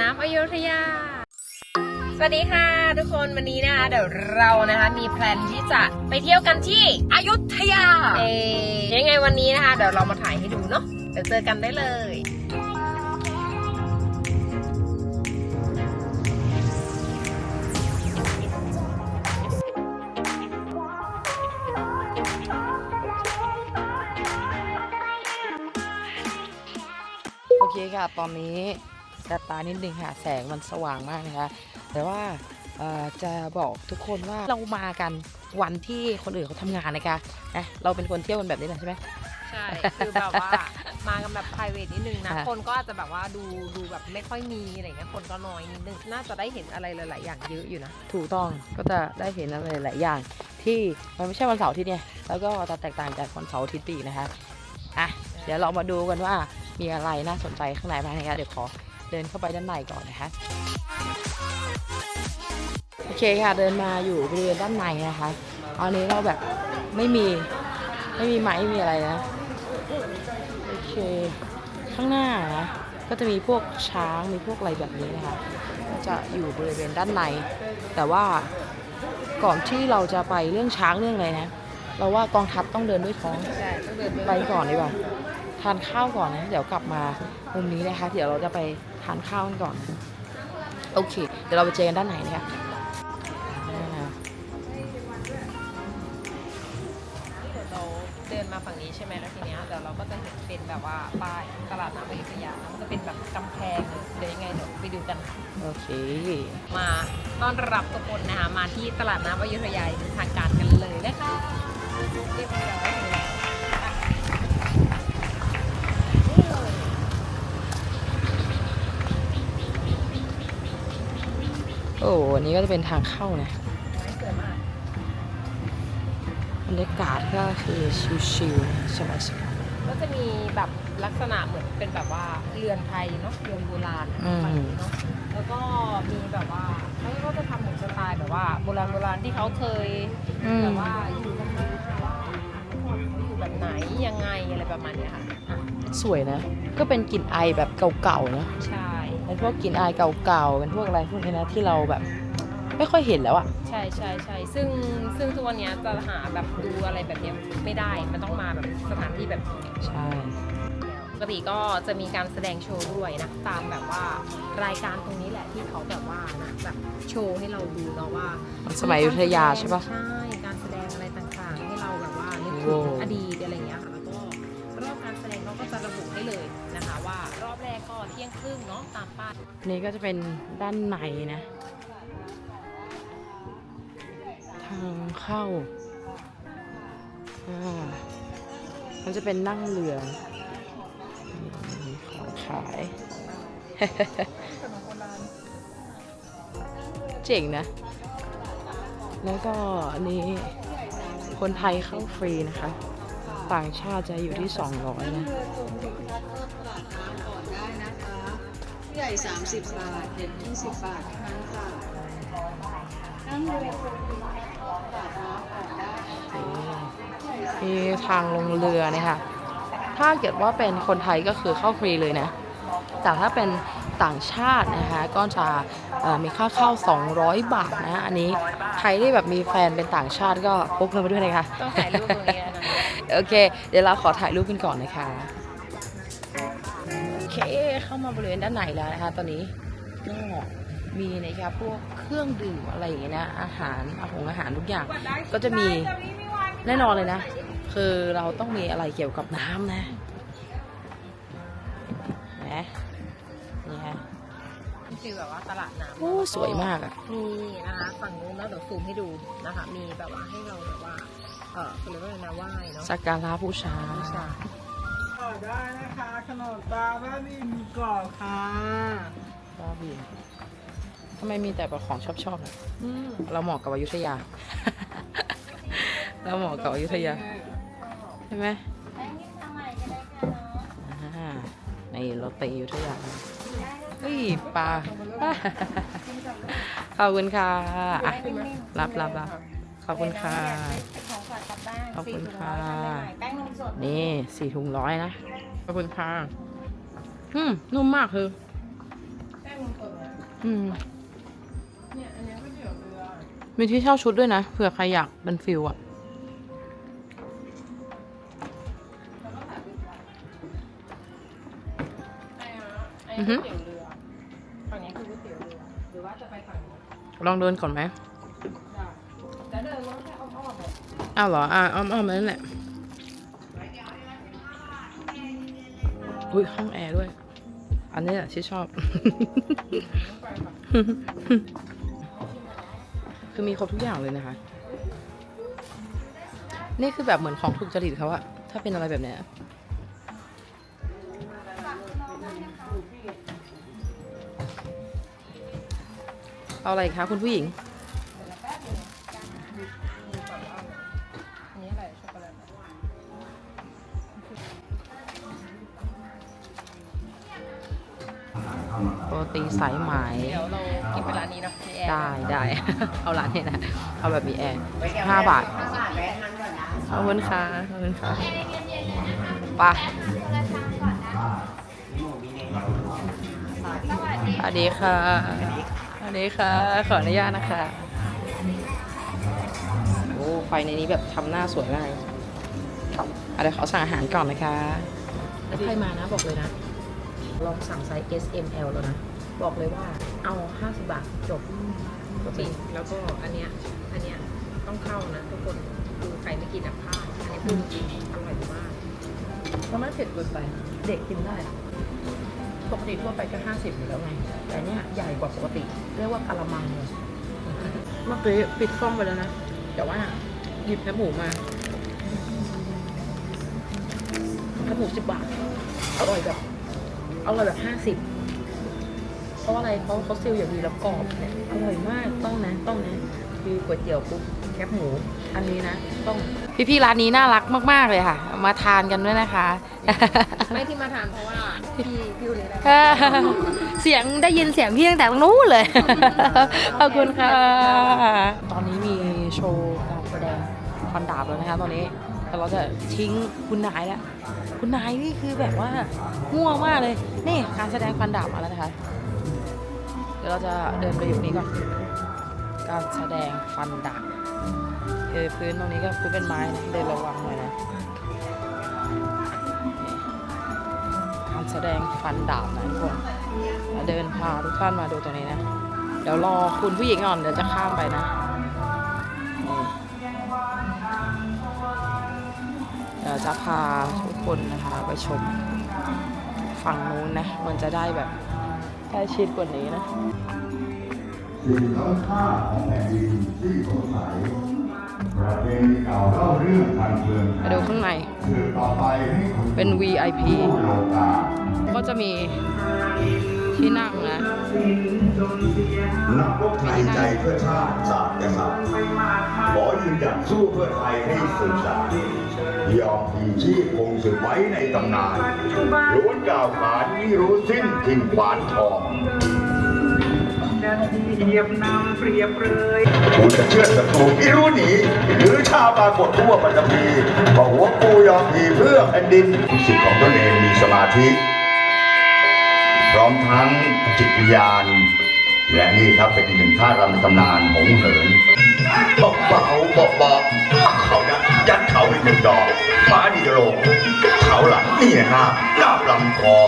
น้ำอยุธยา สวัสดีค่ะทุกคนวันนี้นะคะเดี๋ยวเรานะคะมีแพลนที่จะไปเที่ยวกันที่อยุธยา เอ๊ยังไงวันนี้นะคะ เดี๋ยวเรามาถ่ายให้ดูเนาะเดี๋ยวเจอกันได้เลยโอเคค่ะ ตอนนี้ แสบตานิดนึงค่ะ แสงมันสว่างมากนะคะ แต่ว่าเอ่อจะบอกทุกคนว่าเรามากันวันที่คนอื่นเขาทำงานนะคะนะเราเป็นคนเที่ยวกันแบบนี้แหละใช่ไหมใช่ คือแบบว่ามากันแบบ p r i v a t นิดนึงนะค่ะคนก็อาจจะแบบว่าดูดูแบบไม่ค่อยมีอะไรเงี้ย คนก็น้อยนิดนึง น่าจะได้เห็นอะไรหลาย ๆ อย่างเยอะอยู่นะ ถูกต้อง ก็จะได้เห็นอะไรหลายอย่างที่มันไม่ใช่วันเสาร์อาที่เนี่ย แล้วก็จะแตกต่างจากวันเสาร์อาทิตย์ปีกนะคะ อะ เดี๋ยวเรามาดูกันว่ามีอะไรน่าสนใจข้างในบ้างนะคะ เดี๋ยวขอ เดินเข้าไปด้านในก่อนนะคะ โอเคค่ะเดินมาอยู่บริเวณด้านในนะคะอันนี้เราแบบไม่มีไม่มีไม้ไม่มีอะไรนะ โอเค ข้างหน้านะก็จะมีพวกช้างมีพวกอะไรแบบนี้นะคะ จะอยู่บริเวณด้านใน แต่ว่าก่อนที่เราจะไปเรื่องช้างเรื่องอะไรนะ เราว่ากองทัพต้องเดินด้วยท้องไปก่อนดีกว่า ทานข้าวก่อนนะเดี๋ยวกลับมามุมนี้นะคะ เดี๋ยวเราจะไปทานข้าวกันก่อน โอเค เดี๋ยวเราไปเจอกันด้านไหนนะคะอ่าเราเดินมาฝั่งนี้ใช่ไหมแล้วทีเนี้ยเดี๋ยวเราก็จะเห็นเป็นแบบว่าป้ายตลาดน้ำอยุธยานะมันจะเป็นแบบกำแพงเลยเดี๋ยวยังไงเดี๋ยวไปดูกันโอเค มาต้อนรับทุกคนนะคะมาที่ตลาดน้ำอยุธยาอย่างเป็นทางการกันเลยนะคะเรียบร้อยเลย โอ้อันนี้ก็จะเป็นทางเข้านะสวยมากบรรยากาศก็คือชิลๆสบายก็จะมีแบบลักษณะเหมือนเป็นแบบว่าเรือนไทยเนาะเรือนโบราณอืมฝั่งนี้เนาะแล้วก็มีแบบว่าเขาก็จะทำเหมือนสไตล์แบบว่าโบราณโบราณที่เขาเคยๆอืมแบบว่าอยู่กันมาว่าเขาอยู่แบบไหนยังไงอะไรประมาณเนี้ยค่ะอะสวยนะ ก็เป็นกลิ่นไอแบบเก่าๆเนอะใช่ เป็นพวกกลิ่นไอเก่าๆเป็นพวกอะไรพวกนี้นะที่เราแบบ ไม่ค่อยเห็นแล้วอะใช่ใช่ใช่ซึ่งซึ่งทุกวันเนี้ยจะหาแบบดูอะไรแบบเนี้ยไม่ได้ มันต้องมาแบบสถานที่แบบนี้ใช่ปกติก็จะมีการแสดงโชว์ด้วยนะตามแบบว่ารายการตรงนี้แหละที่เขาแบบว่านะแบบโชว์ให้เราดูเนาะว่าสมัยอยุธยาใช่ปะใช่การแสดงอะไรต่างๆ ให้เราแบบว่านึกโอ้ถึงอดีตอะไรอย่างเงี้ยค่ะแล้วก็รอบการแสดงเขาก็จะระบุให้เลยนะคะว่าร อบแรกก็เที่ยงครึ่งเนาะตามป้ายนนี้ก็จะเป็นด้านในนะ ทางเข้าอ่ามันจะเป็นนั่งเรือมีของขาย เจ๋งนะ แล้วก็อันนี้คนไทยเข้าฟรีนะคะ ต่างชาติจะอยู่ที่ 200นะ ใหญ่ 30 บาท เด็ก 20 บาทเท่านั้นค่ะนั่งเรือคนบาทน้ำก่อนได้มีทางลงเรือเนี่ยค่ะ ถ้าเกิดว่าเป็นคนไทยก็คือเข้าฟรีเลยนะ แต่ถ้าเป็นต่างชาตินะคะก็จะเอ่อมีค่าเข้า 200 บาทนะ อันนี้ใครที่แบบมีแฟนเป็นต่างชาติก็พกเงินมาด้วยนะคะ ต้องถ่ายรูปตรงนี้นะคะโอเค เดี๋ยวเราขอถ่ายรูปกันก่อนนะคะโอ เคเข้ามาบริเวณด้านในแล้วนะคะ ตอนนี้ก็มีนะคะพวกเครื่องดื่มอะไรอย่างเงี้ยนะอาหารอาหงอาหารทุกอย่าง ก็จะมีแน่นอนเลยนะ คือเราต้องมีอะไรเกี่ยวกับน้ำนะนะนี่ฮะคือแบบว่าตลาดน้ำโอ้สวยมากอะมีนะคะฝั่งนู้นแล้วเดี๋ยวซูมให้ดูนะคะ มีแบบว่าให้เราแบบว่า เออเขาเรียกว่าอะไรนะไหว้เนาะสักการะบูชาใช่ต่อ ได้นะคะขนมตาบ้าบินกรอบค่ะบ้าบินทำไมมีแต่แบบของชอบชอบๆอะอืมเราเหมาะกับอยุธยา เราเหมาะกับอยุธยาใช่ไหมอ่านี่โรตีอยุธยาเฮ้ยปลา ขอบคุณค่ะอะ รับรับรับขอบคุณค่ะ ขอบคุณค่ะนี่สี่ถุงร้อยนะ ขอบคุณค่ะ อืม นุ่มมากคือแป้งนมสดอืม เนี่ยอันเนี้ยก๋วยเตี๋ยวเรือมีที่เช่าชุดด้วยนะ เผื่อใครอยากเป็นฟิลอะไอ้ฮะไอ้ก๋วยเตี๋ยวเรือฝั่งนี้คือก๋วยเตี๋ยวเรือ หรือว่าจะไปฝั่งนี้ลองเดินก่อนไหม อ้าวเหรอ อะอ้อมอ้อมนั่นแหละอุ้ยห้องแอร์ด้วย อันนี้แหละที่ชอบ คือมีครบทุกอย่างเลยนะคะ นี่คือแบบเหมือนของถูกจริตเขาอะถ้าเป็นอะไรแบบเนี้ยเอาอะไรคะคุณผู้หญิง โรตีสายไหมเดี๋ยวเรากินไปร้านนี้เนาะมีแอร์ได้ได้ เอาร้านนี้นะ เอาแบบมีแอร์ห้าบาท ขอบคุณค่ะ ขอบคุณค่ะไปะสวัสดีค่ะ สวัสดีค่ะ ขออนุญาตนะคะ โอ้ ไฟในนี้แบบทำหน้าสวยมากอะเดี๋ยวขอสั่งอาหารก่อนนะคะแล้วใครมานะบอกเลยนะ ลองสั่งไซส์ S M L แล้วนะ บอกเลยว่าเอา 50 บาทจบจริงแล้วก็อันเนี้ยอันเนี้ยต้องเข้านะทุกคนคือใครไม่กินอะพลาดอันนี้พูดจริงอร่อยมากเพราะมันเผ็ดเกินไป เด็กกินได้ปกติทั่วไปก็ห้าสิบอยู่แล้วไง แต่เนี่ยใหญ่กว่าปกติ เรียกว่ากะละมังเลยเมื่อกี้ปิดกล้องไปแล้วนะ แต่ว่าหยิบแคบหมูมาแคบหมูสิบบาท อร่อยแบบ อร่อยแบบห้าสิบเพราะว่าอะไรเขาเขาซิลอย่างดีแล้วกรอบเนี่ยอร่อยมากต้องนะต้องนะคือก๋วยเตี๋ยวปุ๊บแคบหมู อันนี้นะต้องพี่ๆร้านนี้น่ารักมาก ๆ เลยค่ะ มาทานกันด้วยนะคะ ไม่ที่มาทานเพราะว่าพี่พี่คนนี้แหละค่ะเสียงได้ยินเสียงพี่ตั้งแต่ตรงนู้นเลย ขอบคุณค่ะ ตอนนี้มีโชว์การแสดงฟันดาบแล้วนะคะตอนนี้ แต่เราจะทิ้งคุณนายแล้วคุณนายนี่คือแบบว่าง่วงมากเลย นี่การแสดงฟันดาบมาแล้วนะคะ เดี๋ยวเราจะเดินไปอยู่นี้ก่อน การแสดงฟันดาบคือพื้นตรงนี้ก็พื้นเป็นไม้นะเดินระวังหน่อยนะ การแสดงฟันดาบนะทุกคนเดินพาทุกท่านมาดูตรงนี้นะ เดี๋ยวรอคุณผู้หญิงก่อนเดี๋ยวจะข้ามไปนะ ยวจะพาทุกคนนะคะไปชมฝั่งนู้นนะ มันจะได้แบบใกล้ชิดกว่านี้นะสิ่งล้ำค่าของแผ่นดินที่สงสัยประเพณีเก่าเล่าเรื่องทางเมืองไปดูข้างในสืบต่อไปให้คนเป็น VIP ผู้โลกาก็จะมีที่นั่งนะนักรบไทยใจเพื่อชาติศาสตร์กษัตริย์ขอยืนหยัดสู้เพื่อไทยให้สืบสาน ยอมพลีชีพคงสืบไว้ในตำนานล้วนกล่าวขานไม่รู้สิ้นทิ้งขวานทองเหยียบนำเปรียบเลยกูจะเชื่อศัตรูไม่รู้หนีหรือชาปรากฏทั่วปัตตภีว่าหัวกูยอมพีเพื่อแผ่นดินสิทธิ์ของตนเองมีสมาธิ พร้อมทั้งจิตวิญญาณ และนี่ครับเป็นอีกหนึ่งท่ารำตำนานหงเหินเบาเบาเบาเบาเขายัดยัดเขาอีกหนึ่งดอกฟ้าดีโลงเขาหลังนี่นะฮะหน้าลำคอ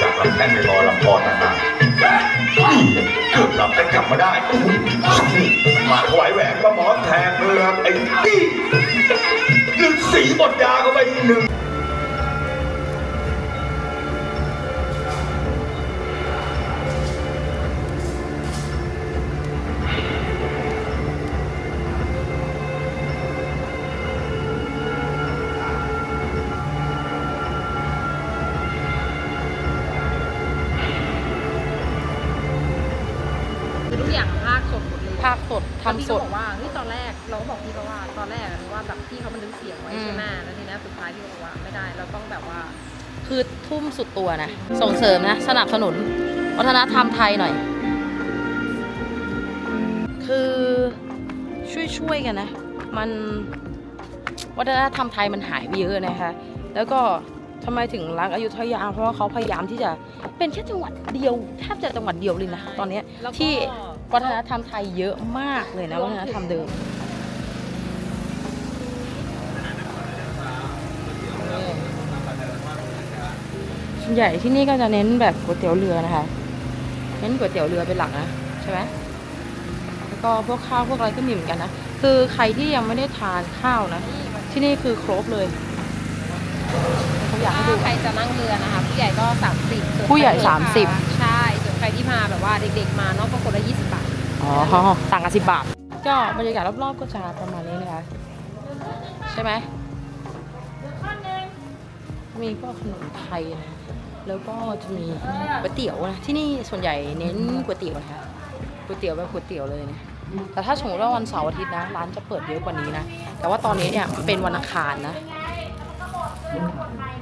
จากลำแท่นไปรอลำคอต่างหากนี่เกือบหลับแต่กลับมาได้มาถวายแหวนก็หมอแทงเมืองไอ้นี่ลึกสีบดยาเข้าไปอีกหนึ่ง คือทุ่มสุดตัวนะ ส่งเสริมนะ สนับสนุน วัฒนธรรมไทยหน่อย คือช่วยช่วยๆกันนะ มันวัฒนธรรมไทยมันหายไปเยอะนะคะ แล้วก็ทำไมถึงรักอยุธยาเพราะว่าเขาพยายามที่จะเป็นแค่จังหวัดเดียวแทบจะจังหวัดเดียวเลยนะตอนเนี้ยแล้วก็ที่วัฒนธรรมไทยเยอะมากเลยนะวัฒนธรรมเดิม ส่วนใหญ่ที่นี่ก็จะเน้นแบบก๋วยเตี๋ยวเรือนะคะ เน้นก๋วยเตี๋ยวเรือเป็นหลักนะใช่ไหมแล้วก็พวกข้าวพวกอะไรก็มีเหมือนกันนะ คือใครที่ยังไม่ได้ทานข้าวนะ ที่นี่คือครบเลยเขาอยากให้ดู ถ้าใครจะนั่งเรือนะคะผู้ใหญ่ก็ 30ส่วนผู้ใหญ่ครที่30พาใช่ส่วนใครที่มาแบบว่าเด็กๆ มาเนาะก็คนละ20 บาท อ๋อต่างกันสิบบาท ก็บรรยากาศรอบๆก็จะประมาณนี้นะคะใช่ไหมมีพวกขนมไทยนะ แล้วก็จะมีก๋วยเตี๋ยวนะที่นี่ส่วนใหญ่เน้นก๋วยเตี๋ยวนะคะก๋วยเตี๋ยวแบบก๋วยเตี๋ยวเลยนะแต่ถ้าสมมติว่าวันเสาร์อาทิตย์นะร้านจะเปิดเยอะกว่านี้นะแต่ว่าตอนนี้เนี่ยเป็นวันอังคารนะ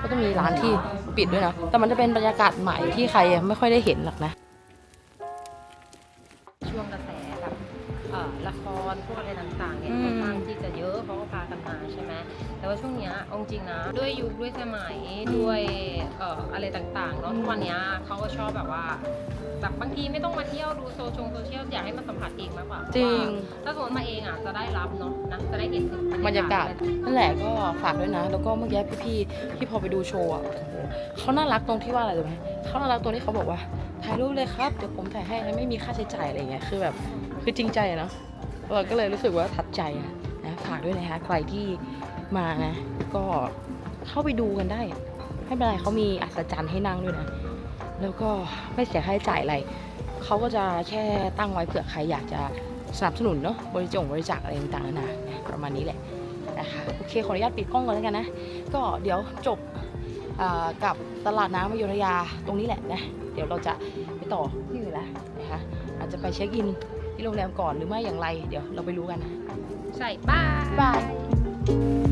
ก็จะมีร้านที่ปิดด้วยนะแต่มันจะเป็นบรรยากาศใหม่ที่ใครไม่ค่อยได้เห็นหรอกนะ ว่าช่วงเนี้ยเอาจริงนะด้วยยุคด้วยสมัยด้วยเอ่ออะไรต่างๆเนาะทุกวันเนี้ยเขาก็ชอบแบบว่าแบบบางทีไม่ต้องมาเที่ยวดูโซเชียลโซเชียลอยากให้มาสัมผัสเองมากกว่าจริงถ้าสมมติมาเองอะจะได้รับเนาะนะจะได้เห็นถึงบรรยากาศนั่นแหละก็ฝากด้วยนะ แล้วก็เมื่อกี้พี่ๆที่พอไปดูโชว์อะโอ้โหเขาน่ารักตรงที่ว่าอะไรรู้ไหมเขาน่ารักตรงที่เขาบอกว่าถ่ายรูปเลยครับเดี๋ยวผมถ่ายให้นะไม่มีค่าใช้จ่ายอะไรเงี้ยคือแบบคือจริงใจอะเนาะเราก็เลยรู้สึกว่าทัดใจอะ นะฝากด้วยนะคะ ใครที่มานะ ก็เข้าไปดูกันได้ไม่เป็นไรเขามีอัศจรรย์ให้นั่งด้วยนะ แล้วก็ไม่เสียค่าใช้จ่ายอะไรเขาก็จะแค่ตั้งไว้เผื่อใครอยากจะสนับสนุนเนาะบริจงบริจาคอะไรต่างๆนานาประมาณนี้แหละนะคะโอเคขออนุญาตปิดกล้องก่อนแล้วกันนะ ก็เดี๋ยวจบกับตลาดน้ำอยุธยาตรงนี้แหละนะ เดี๋ยวเราจะไปต่อที่อื่นล้วนะคะอาจจะไปเช็คอิน ที่โรงแรมก่อนหรือไม่อย่างไร เดี๋ยวเราไปรู้กันนะ ใช่ป้าบาย